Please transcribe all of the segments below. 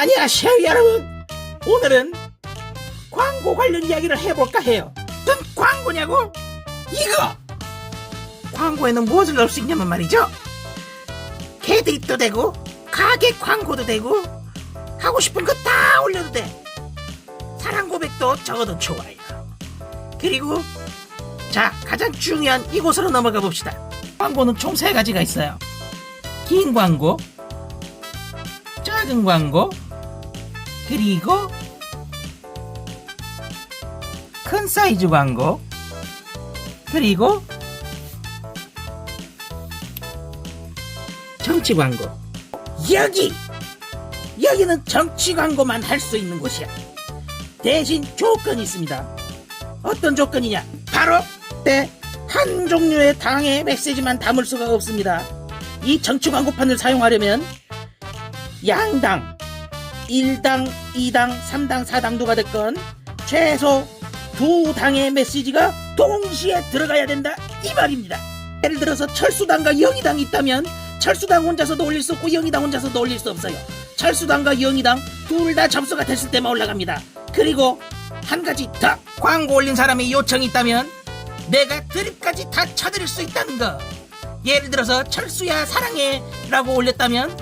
안녕하세요 여러분. 오늘은 광고 관련 이야기를 해볼까 해요. 어떤 광고냐고? 이거! 광고에는 무엇을 넣을 수 있냐면 말이죠. 캐드립도 되고 가게 광고도 되고 하고 싶은 거 다 올려도 돼. 사랑 고백도 적어도 좋아요. 그리고 자 가장 중요한 이곳으로 넘어가 봅시다. 광고는 총 세 가지가 있어요. 긴 광고 작은 광고 그리고 큰 사이즈 광고 그리고 정치 광고. 여기 여기는 정치 광고만 할 수 있는 곳이야. 대신 조건이 있습니다. 어떤 조건이냐? 바로 때 한 종류의 당의 메시지만 담을 수가 없습니다. 이 정치 광고판을 사용하려면 양당 1당, 2당, 3당, 4당 누가 됐건 최소 두 당의 메시지가 동시에 들어가야 된다 이 말입니다. 예를 들어서 철수당과 영의당이 있다면 철수당 혼자서도 올릴 수 없고 영의당 혼자서도 올릴 수 없어요. 철수당과 영의당 둘다 접수가 됐을 때만 올라갑니다. 그리고 한 가지 더 광고 올린 사람의 요청이 있다면 내가 드립까지 다 쳐드릴 수 있다는 거. 예를 들어서 철수야 사랑해 라고 올렸다면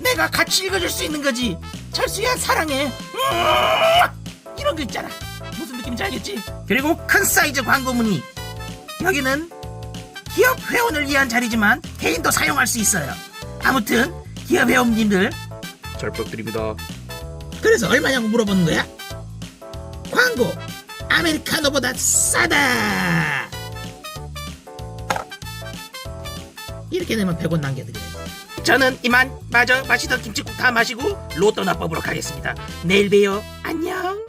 내가 같이 읽어줄 수 있는 거지 철수야 사랑해. 음, 이런 거 있잖아. 무슨 느낌인지 알겠지? 그리고 큰 사이즈 광고 문의. 여기는 기업 회원을 위한 자리지만 개인도 사용할 수 있어요. 아무튼 기업 회원님들. 잘 부탁드립니다. 그래서 얼마냐고 물어보는 거야? 광고. 아메리카노보다 싸다. 이렇게 되면 100원 남겨드려요 저는 이만 마저 마시던 김치국 다 마시고 로또 나법으로 가겠습니다. 내일 봬요. 안녕